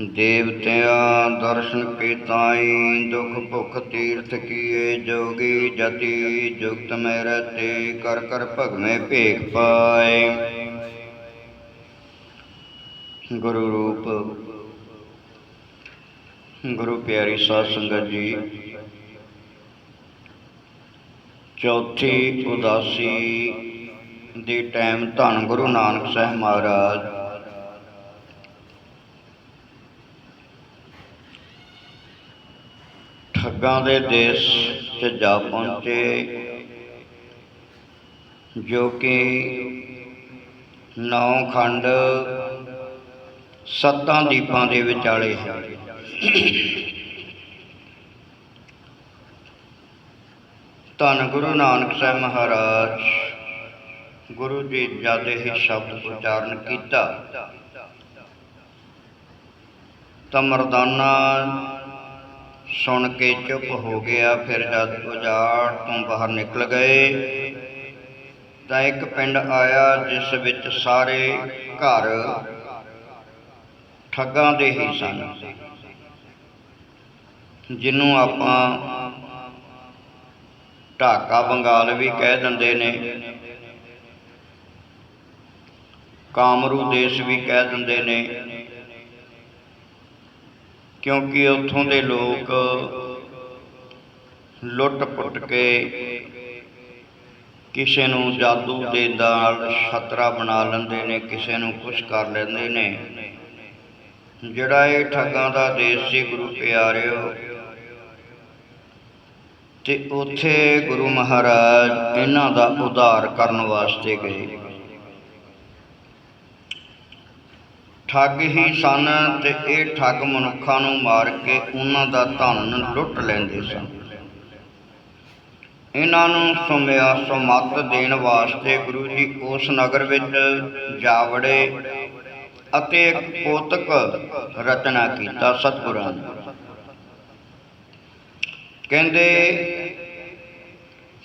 ਦੇਵਤਿਆਂ ਦਰਸ਼ਨ ਕੇ ਤਾਈ ਦੁਖ ਭੁਖ ਤੀਰਥ ਕੀਏ, ਜੋਗੀ ਜਤੀ, ਜੁਗਤ ਮੈ ਰਹਤੇ, ਕਰ ਕਰ ਭਗਵੇਂ ਭੇਖ ਪਾਏ। ਗੁਰੂ ਰੂਪ, ਗੁਰੂ ਪਿਆਰੀ ਸਾਧ ਸੰਗਤ ਜੀ, ਚੌਥੀ ਉਦਾਸੀ ਦੇ ਟਾਈਮ ਧੰਨ ਗੁਰੂ ਨਾਨਕ ਸਾਹਿਬ ਮਹਾਰਾਜ। ਠੱਗਾਂ ਦੇ ਦੇਸ਼ 'ਚ ਜਾ ਪਹੁੰਚੇ, ਜੋ ਕਿ ਨੌ ਖੰਡ ਸੱਤਾਂ ਦੀਪਾਂ ਦੇ ਵਿਚਾਲੇ ਹੈ ਧੰਨ ਗੁਰੂ ਨਾਨਕ ਸਾਹਿਬ ਮਹਾਰਾਜ, ਗੁਰੂ ਜੀ ਜਦ ਇਹ ਸ਼ਬਦ ਉਚਾਰਨ ਕੀਤਾ, ਤਾਂ ਮਰਦਾਨਾ ਸੁਣ ਕੇ ਚੁੱਪ ਹੋ ਗਿਆ, ਫਿਰ ਜਦ ਉਜਾੜ ਤੋਂ ਬਾਹਰ ਨਿਕਲ ਗਏ, ਤਾਂ ਇੱਕ ਪਿੰਡ ਆਇਆ ਜਿਸ ਵਿੱਚ ਸਾਰੇ ਘਰ ਠੱਗਾਂ ਦੇ ਹੀ ਸਨ ਜਿਹਨੂੰ ਆਪਾਂ ਢਾਕਾ ਬੰਗਾਲ ਵੀ ਕਹਿ ਦਿੰਦੇ ਨੇ, ਕਾਮਰੂ ਦੇਸ਼ ਵੀ ਕਹਿ ਦਿੰਦੇ ਨੇ। ਕਿਉਂਕਿ ਉੱਥੋਂ ਦੇ ਲੋਕ ਲੁੱਟ ਪੁੱਟ ਕੇ ਕਿਸੇ ਨੂੰ ਜਾਦੂ ਦੇ ਨਾਲ ਛਤਰਾ ਬਣਾ ਲੈਂਦੇ ਨੇ, ਕਿਸੇ ਨੂੰ ਕੁਛ ਕਰ ਲੈਂਦੇ ਨੇ। ਜਿਹੜਾ ਇਹ ਠੱਗਾਂ ਦਾ ਦੇਸ਼ ਸੀ ਗੁਰੂ ਪਿਆਰਿਓ, ਤੇ ਉੱਥੇ ਗੁਰੂ ਮਹਾਰਾਜ ਇਹਨਾਂ ਦਾ ਉਧਾਰ ਕਰਨ ਵਾਸਤੇ ਗਏ। ਠੱਗ ਹੀ ਸਨ ਤੇ ਇਹ ਠੱਗ ਮਨੁੱਖਾਂ ਨੂੰ ਮਾਰ ਕੇ ਉਹਨਾਂ ਦਾ ਧਨ ਲੁੱਟ ਲੈਂਦੇ ਸਨ। ਇਹਨਾਂ ਨੂੰ ਸੁਮਿਆ ਸੁਮਤ ਦੇਣ ਵਾਸਤੇ ਗੁਰੂ ਜੀ ਉਸ ਨਗਰ ਵਿੱਚ ਜਾ ਵੜੇ ਅਤੇ ਇੱਕ ਪੋਤਕ ਰਚਨਾ ਕੀਤਾ ਸਤਿਗੁਰਾਂ ਨੇ। ਕਹਿੰਦੇ,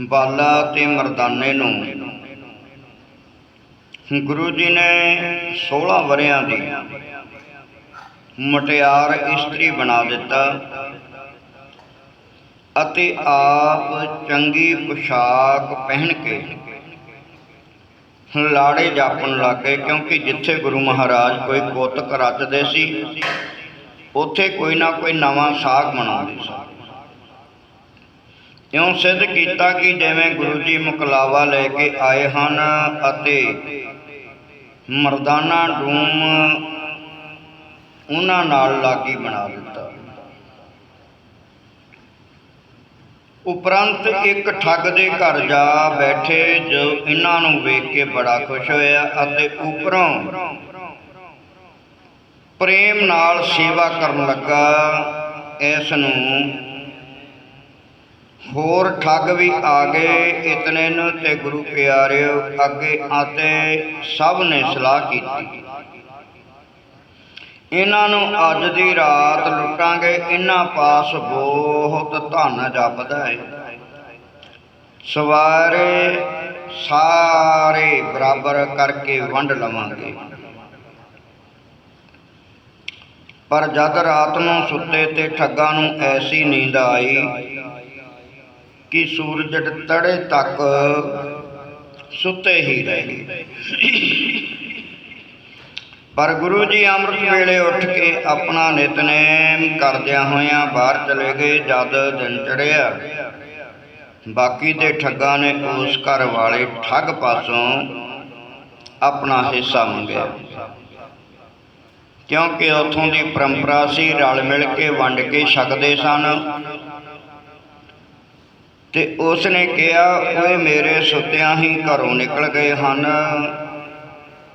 ਬਾਲਾ ਤੇ ਮਰਦਾਨੇ ਨੂੰ ਗੁਰੂ ਜੀ ਨੇ 16 ਵਰਿਆਂ ਦੀ ਮਟਿਆਰ ਇਸਤਰੀ ਬਣਾ ਦਿੱਤਾ ਅਤੇ ਆਪ ਚੰਗੀ ਪੁਸ਼ਾਕ ਪਹਿਨ ਕੇ ਲਾੜੇ ਜਾਪਣ ਲੱਗੇ, ਕਿਉਂਕਿ ਜਿੱਥੇ ਗੁਰੂ ਮਹਾਰਾਜ ਕੋਈ ਕੋਤਕ ਰਚਦੇ ਸੀ, ਉੱਥੇ ਕੋਈ ਨਾ ਕੋਈ ਨਵਾਂ ਸਾਗ ਮਨਾਉਂਦੇ ਸੀ। ਇਉਂ ਸਿੱਧ ਕੀਤਾ ਕਿ ਜਿਵੇਂ ਗੁਰੂ ਜੀ ਮੁਕਲਾਵਾ ਲੈ ਕੇ ਆਏ ਹਨ ਅਤੇ ਮਰਦਾਨਾ ਡੂਮ ਉਹਨਾਂ ਨਾਲ ਲਾਗੀ ਬਣਾ ਦਿੱਤਾ। ਉਪਰੰਤ ਇੱਕ ਠੱਗ ਦੇ ਘਰ ਜਾ ਬੈਠੇ ਜੋ ਇਹਨਾਂ ਨੂੰ ਵੇਖ ਕੇ ਬੜਾ ਖੁਸ਼ ਹੋਇਆ ਅਤੇ ਉਪਰੋਂ ਪ੍ਰੇਮ ਨਾਲ ਸੇਵਾ ਕਰਨ ਲੱਗਾ। ਇਸ ਨੂੰ ਹੋਰ ਠੱਗ ਵੀ ਆ ਗਏ ਇਤਨੇ ਨੂੰ ਤੇ ਗੁਰੂ ਪਿਆਰਿਓ, ਅੱਗੇ ਆਤੇ ਸਭ ਨੇ ਸਲਾਹ ਕੀਤੀ। ਇਹਨਾਂ ਨੂੰ ਅੱਜ ਦੀ ਰਾਤ ਲੁੱਟਾਂਗੇ, ਇਹਨਾਂ ਪਾਸ ਬਹੁਤ ਧਨ ਜਪਦਾ ਹੈ ਸਵਾਰੇ ਸਾਰੇ ਬਰਾਬਰ ਕਰਕੇ ਵੰਡ ਲਵਾਂਗੇ। ਪਰ ਜਦ ਰਾਤ ਨੂੰ ਸੁੱਤੇ ਤੇ ਠੱਗਾਂ ਨੂੰ ਐਸੀ ਨੀਂਦ ਆਈ ਕਿ ਸੂਰਜ ਤੜੇ ਤੱਕ ਸੁੱਤੇ ਹੀ ਰਹੇ। ਪਰ ਗੁਰੂ ਜੀ ਅੰਮ੍ਰਿਤ ਵੇਲੇ ਉੱਠ ਕੇ ਆਪਣਾ ਨਿਤਨੇਮ ਕਰਦਿਆਂ ਹੋਇਆਂ ਬਾਹਰ ਚਲੇ ਗਏ, ਜਦ ਦਿਨ ਚੜਿਆ ਬਾਕੀ ਦੇ ਠੱਗਾਂ ਨੇ ਉਸ ਘਰ ਵਾਲੇ ਠੱਗ ਪਾਸੋਂ ਆਪਣਾ ਹਿੱਸਾ ਮੰਗਿਆ। ਕਿਉਂਕਿ ਉਥੋਂ ਦੀ ਪਰੰਪਰਾ ਸੀ, ਰਲ ਮਿਲ ਕੇ ਵੰਡ ਕੇ ਛਕਦੇ ਸਨ। ਤੇ ਉਸ ਨੇ ਕਿਹਾ, ਓਏ ਮੇਰੇ ਸੁੱਤਿਆਂ ਹੀ ਘਰੋਂ ਨਿਕਲ ਗਏ ਹਨ।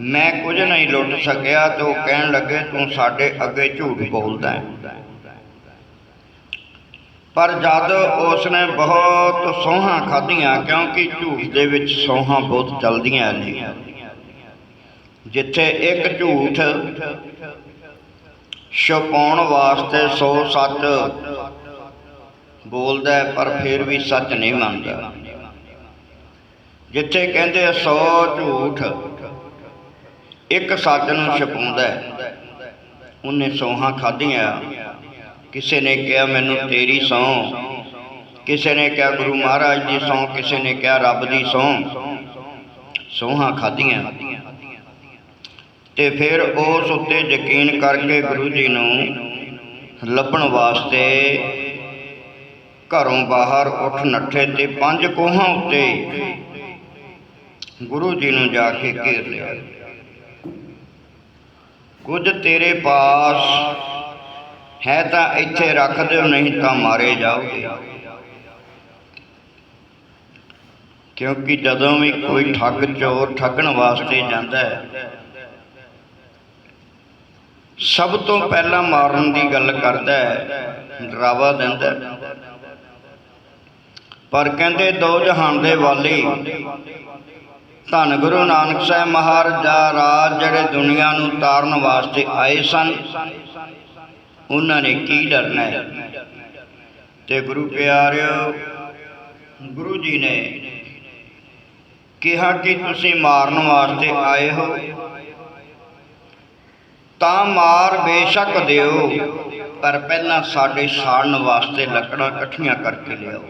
ਮੈਂ ਕੁਝ ਨਹੀਂ ਲੁੱਟ ਸਕਿਆ ਤੇ ਉਹ ਕਹਿਣ ਲੱਗੇ, ਤੂੰ ਸਾਡੇ ਅੱਗੇ ਝੂਠ ਬੋਲਦਾ ਹੈ। ਪਰ ਜਦ ਉਸ ਨੇ ਬਹੁਤ ਸੋਹਾਂ ਖਾਧੀਆਂ, ਕਿਉਂਕਿ ਝੂਠ ਦੇ ਵਿੱਚ ਸੋਹਾਂ ਬਹੁਤ ਚਲਦੀਆਂ ਨੇ, ਜਿੱਥੇ ਇੱਕ ਝੂਠ ਛੁਪਾਉਣ ਵਾਸਤੇ 100 ਸੱਚ ਬੋਲਦਾ ਹੈ, ਪਰ ਫਿਰ ਵੀ ਸੱਚ ਨਹੀਂ ਮੰਨਦਾ। ਜਿੱਥੇ ਕਹਿੰਦੇ 100 ਝੂਠ, ਇੱਕ ਸੱਚ ਨੂੰ ਛਪਾਉਂਦਾ ਹੈ। ਉਹਨੇ ਸੌਹਾਂ ਖਾਧੀਆਂ। ਕਿਸੇ ਨੇ ਕਿਹਾ, ਮੈਨੂੰ ਤੇਰੀ ਸਹੁੰ ਕਿਸੇ ਨੇ ਕਿਹਾ, ਗੁਰੂ ਮਹਾਰਾਜ ਦੀ ਸਹੁੰ ਕਿਸੇ ਨੇ ਕਿਹਾ, ਰੱਬ ਦੀ ਸਹੁੰ ਸੌਹਾਂ ਖਾਧੀਆਂ। ਤੇ ਫਿਰ ਉਸ ਉੱਤੇ ਯਕੀਨ ਕਰਕੇ ਗੁਰੂ ਜੀ ਨੂੰ ਲੱਭਣ ਵਾਸਤੇ ਘਰੋਂ ਬਾਹਰ ਉੱਠ ਨੱਠੇ ਤੇ ਪੰਜ ਕੋਹਾਂ ਉੱਤੇ ਗੁਰੂ ਜੀ ਨੂੰ ਜਾ ਕੇ ਘੇਰ ਲਿਆ ਕੁਝ ਤੇਰੇ ਪਾਸ ਹੈ ਤਾਂ ਇੱਥੇ ਰੱਖ ਦਿਓ, ਨਹੀਂ ਤਾਂ ਮਾਰੇ ਜਾਓਗੇ ਕਿਉਂਕਿ ਜਦੋਂ ਵੀ ਕੋਈ ਠੱਗ, ਚੋਰ ਠੱਗਣ ਵਾਸਤੇ ਜਾਂਦਾ ਹੈ, ਸਭ ਤੋਂ ਪਹਿਲਾਂ ਮਾਰਨ ਦੀ ਗੱਲ ਕਰਦਾ ਹੈ, ਡਰਾਵਾ ਦਿੰਦਾ ਹੈ। ਪਰ ਕਹਿੰਦੇ ਦੋ ਜਹਾਨ ਦੇ ਵਾਲੀ। ਧੰਨ ਗੁਰੂ ਨਾਨਕ ਸਾਹਿਬ ਮਹਾਰਾਜ ਦਾ ਰਾਜ ਜਿਹੜੇ ਦੁਨੀਆ ਨੂੰ ਤਾਰਨ ਵਾਸਤੇ ਆਏ ਸਨ, ਉਹਨਾਂ ਨੇ ਕੀ ਡਰਨਾ ਹੈ? ਤੇ ਗੁਰੂ ਪਿਆਰਿਓ, ਗੁਰੂ ਜੀ ਨੇ ਕਿਹਾ ਕਿ ਤੁਸੀਂ ਮਾਰਨ ਵਾਸਤੇ ਆਏ ਹੋ। ਤਾਂ ਮਾਰ ਬੇਸ਼ੱਕ ਦਿਓ, ਪਰ ਪਹਿਲਾਂ ਸਾਡੇ ਸਾੜਨ ਵਾਸਤੇ ਲੱਕੜਾਂ ਇਕੱਠੀਆਂ ਕਰਕੇ ਲਿਆਓ।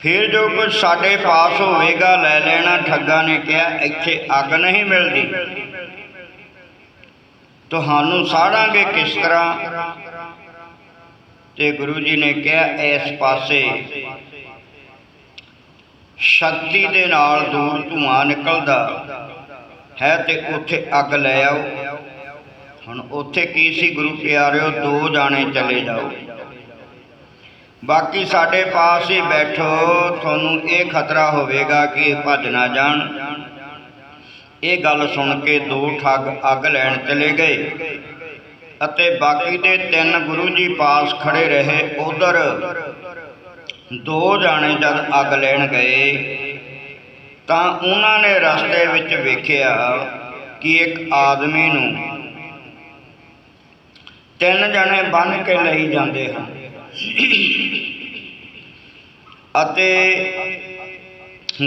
ਫਿਰ ਜੋ ਕੁਝ ਸਾਡੇ ਪਾਸ ਹੋਵੇਗਾ, ਲੈ ਲੈਣਾ। ਠੱਗਾ ਨੇ ਕਿਹਾ, ਇੱਥੇ ਅੱਗ ਨਹੀਂ ਮਿਲਦੀ। ਤੁਹਾਨੂੰ ਸਾੜਾਂਗੇ ਕਿਸ ਤਰ੍ਹਾਂ? ਤੇ ਗੁਰੂ ਜੀ ਨੇ ਕਿਹਾ, ਇਸ ਪਾਸੇ ਸ਼ਕਤੀ ਦੇ ਨਾਲ ਦੂਰ ਧੂਆਂ ਨਿਕਲਦਾ ਹੈ ਤੇ ਉੱਥੇ ਅੱਗ ਲੈ ਆਓ। ਹੁਣ ਉੱਥੇ ਕੀ ਸੀ ਗੁਰੂ ਪਿਆਰਿਓ? ਦੋ ਜਾਣੇ ਚਲੇ ਜਾਓ। ਬਾਕੀ ਸਾਡੇ ਪਾਸ ਹੀ ਬੈਠੋ, ਤੁਹਾਨੂੰ ਇਹ ਖਤਰਾ ਹੋਵੇਗਾ ਕਿ ਇਹ ਭੱਜ ਨਾ ਜਾਣ। ਇਹ ਗੱਲ ਸੁਣ ਕੇ ਦੋ ਠੱਗ ਅੱਗ ਲੈਣ ਚਲੇ ਗਏ ਅਤੇ ਬਾਕੀ ਦੇ ਤਿੰਨ ਗੁਰੂ ਜੀ ਪਾਸ ਖੜੇ ਰਹੇ ਉਧਰ। ਦੋ ਜਾਣੇ ਜਦ ਅੱਗ ਲੈਣ ਗਏ, ਤਾਂ ਉਹਨਾਂ ਨੇ ਰਸਤੇ ਵਿੱਚ ਵੇਖਿਆ ਕਿ ਇੱਕ ਆਦਮੀ ਨੂੰ ਤਿੰਨ ਜਣੇ ਬੰਨ ਕੇ ਲਈ ਜਾਂਦੇ ਹਨ। ਅਤੇ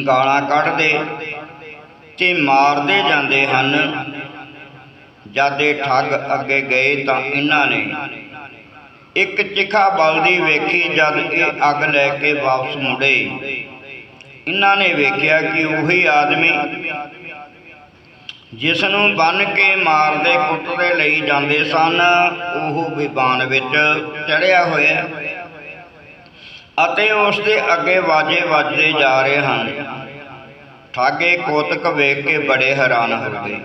ਗਾਲਾਂ ਕੱਢਦੇ, ਤੇ ਮਾਰਦੇ ਜਾਂਦੇ ਹਨ। ਜਦ ਇਹ ਠੱਗ ਅੱਗੇ ਗਏ ਤਾਂ ਇਹਨਾਂ ਨੇ ਇੱਕ ਚਿਖਾ ਬਲਦੀ ਵੇਖੀ, ਜਦ ਇਹ ਅੱਗ ਲੈ ਕੇ ਵਾਪਸ ਮੁੜੇ। ਇਹਨਾਂ ਨੇ ਵੇਖਿਆ ਕਿ ਉਹੀ ਆਦਮੀ ਜਿਸ ਨੂੰ ਬੰਨ ਕੇ ਮਾਰਦੇ ਕੁੱਟਦੇ ਲਈ ਜਾਂਦੇ ਸਨ, ਉਹ ਵਿਬਾਨ ਵਿੱਚ ਚੜਿਆ ਹੋਇਆ। ਅਤੇ ਉਸ ਦੇ ਅੱਗੇ ਵਾਜੇ ਵੱਜਦੇ ਜਾ ਰਹੇ ਹਨ। ਠਾਗੇ ਕੋਤਕ ਵੇਖ ਕੇ ਬੜੇ ਹੈਰਾਨ ਹੋ ਗਏ।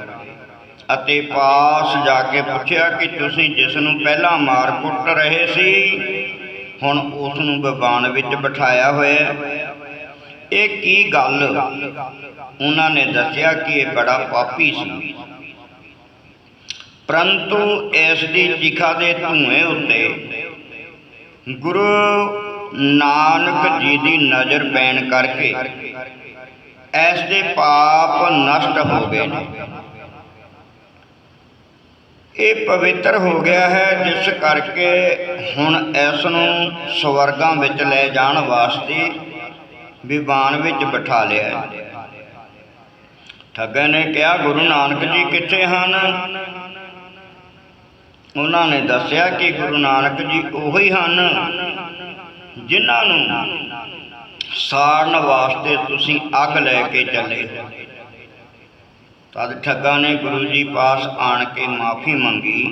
ਅਤੇ ਪਾਸ ਜਾ ਕੇ ਪੁੱਛਿਆ ਕਿ ਤੁਸੀਂ ਜਿਸ ਨੂੰ ਪਹਿਲਾਂ ਮਾਰ ਕੁੱਟ ਰਹੇ ਸੀ, ਹੁਣ ਉਸ ਨੂੰ ਵਿਵਾਨ ਵਿੱਚ ਬਿਠਾਇਆ ਹੋਇਆ। ਇਹ ਕੀ ਗੱਲ? ਉਹਨਾਂ ਨੇ ਦੱਸਿਆ ਕਿ ਇਹ ਬੜਾ ਪਾਪੀ ਸੀ। ਪਰੰਤੂ ਇਸ ਦੀ ਚਿਖਾ ਦੇ ਧੂਏ ਉੱਤੇ ਗੁਰੂ ਨਾਨਕ ਜੀ ਦੀ ਨਜ਼ਰ ਪੈਣ ਕਰਕੇ ਇਸ ਦੇ ਪਾਪ ਨਸ਼ਟ ਹੋ ਗਏ ਨੇ। ਇਹ ਪਵਿੱਤਰ ਹੋ ਗਿਆ ਹੈ, ਜਿਸ ਕਰਕੇ ਹੁਣ ਇਸ ਨੂੰ ਸਵਰਗਾਂ ਵਿੱਚ ਲੈ ਜਾਣ ਵਾਸਤੇ ਵਿਵਾਨ ਵਿੱਚ ਬਿਠਾ ਲਿਆ ਹੈ। ਠੱਗੇ ਨੇ ਕਿਹਾ, ਗੁਰੂ ਨਾਨਕ ਜੀ ਕਿੱਥੇ ਹਨ? ਉਹਨਾਂ ਨੇ ਦੱਸਿਆ ਕਿ ਗੁਰੂ ਨਾਨਕ ਜੀ ਉਹੀ ਹਨ ਜਿਨ੍ਹਾਂ ਨੂੰ ਸਾੜਨ ਵਾਸਤੇ ਤੁਸੀਂ ਅੱਗ ਲੈ ਕੇ ਚੱਲੇ ਤਦ ਠੱਗਾ ਨੇ ਗੁਰੂ ਜੀ ਪਾਸ ਆਣ ਕੇ ਮਾਫੀ ਮੰਗੀ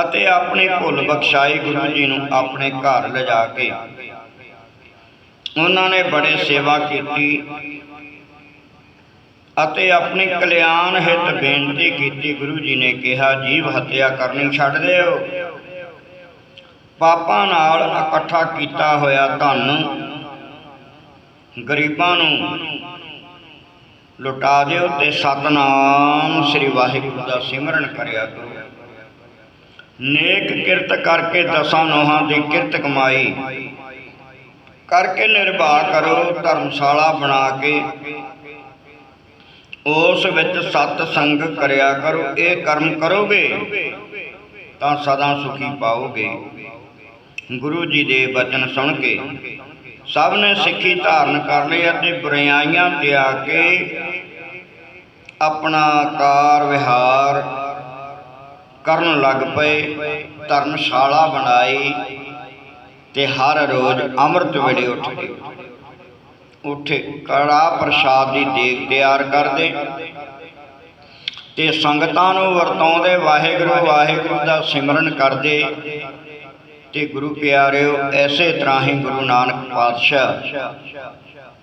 ਅਤੇ ਆਪਣੀ ਭੁੱਲ ਬਖਸ਼ਾਈ ਗੁਰੂ ਜੀ ਨੂੰ ਆਪਣੇ ਘਰ ਲਿਜਾ ਕੇ ਉਹਨਾਂ ਨੇ ਬੜੇ ਸੇਵਾ ਕੀਤੀ। ਅਤੇ ਆਪਣੀ ਕਲਿਆਣ ਹਿੱਤ ਬੇਨਤੀ ਕੀਤੀ ਗੁਰੂ ਜੀ ਨੇ ਕਿਹਾ, ਜੀਵ ਹੱਤਿਆ ਕਰਨੀ ਛੱਡ ਦਿਓ। ਪਾਪਾਂ ਨਾਲ ਇਕੱਠਾ ਕੀਤਾ ਹੋਇਆ ਧਨ ਗਰੀਬਾਂ ਨੂੰ ਲੁਟਾ ਦਿਓ ਤੇ ਸਤਨਾਮ ਸ੍ਰੀ ਵਾਹਿਗੁਰੂ ਦਾ ਸਿਮਰਨ ਕਰਿਆ ਕਰੋ। ਨੇਕ ਕਿਰਤ ਕਰਕੇ ਦਸਾਂ ਨੋਹਾਂ ਦੀ ਕਿਰਤ ਕਮਾਈ ਕਰਕੇ ਨਿਰਵਾਹ ਕਰੋ, ਧਰਮਸ਼ਾਲਾ ਬਣਾ ਕੇ ਉਸ ਵਿੱਚ ਸਤ ਸੰਗ ਕਰਿਆ ਕਰੋ, ਇਹ ਕਰਮ ਕਰੋਗੇ, ਤਾਂ ਸਦਾ ਸੁਖੀ ਪਾਓਗੇ। ਗੁਰੂ ਜੀ ਦੇ ਬਚਨ ਸੁਣ ਕੇ ਸਭ ਨੇ ਸਿੱਖੀ ਧਾਰਨ ਕਰ ਲਈ ਅਤੇ ਬੁਰਾਈਆਂ ਤਿਆਗ ਕੇ ਆਪਣਾ ਕਾਰ ਵਿਹਾਰ ਕਰਨ ਲੱਗ ਪਏ, ਧਰਮਸ਼ਾਲਾ ਬਣਾਈ ਤੇ ਹਰ ਰੋਜ਼ ਅੰਮ੍ਰਿਤ ਵੇਲੇ ਉੱਠ ਕੇ ਉੱਠੇ। ਕੜਾ ਪ੍ਰਸ਼ਾਦ ਦੀ ਦੇਗ ਤਿਆਰ ਕਰਦੇ ਤੇ ਸੰਗਤਾਂ ਨੂੰ ਵਰਤਾਉਂਦੇ ਵਾਹਿਗੁਰੂ ਵਾਹਿਗੁਰੂ ਦਾ ਸਿਮਰਨ ਕਰਦੇ ਤੇ ਗੁਰੂ ਪਿਆਰਿਓ, ਐਸੇ ਤਰ੍ਹਾਂ ਹੀ ਗੁਰੂ ਨਾਨਕ ਪਾਤਸ਼ਾਹ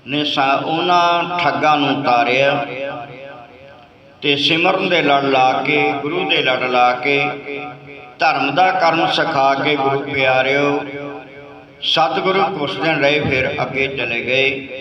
ਨੇ ਉਹਨਾਂ ਠੱਗਾਂ ਨੂੰ ਤਾਰਿਆ ਤੇ ਸਿਮਰਨ ਦੇ ਲੜ ਲਾ ਕੇ, ਗੁਰੂ ਦੇ ਲੜ ਲਾ ਕੇ, ਧਰਮ ਦਾ ਕਰਮ ਸਿਖਾ ਕੇ ਗੁਰੂ ਪਿਆਰਿਓ, ਸਤਿਗੁਰੂ ਕੁਛ ਦਿਨ ਰਹੇ ਫਿਰ ਅੱਗੇ ਚਲੇ ਗਏ।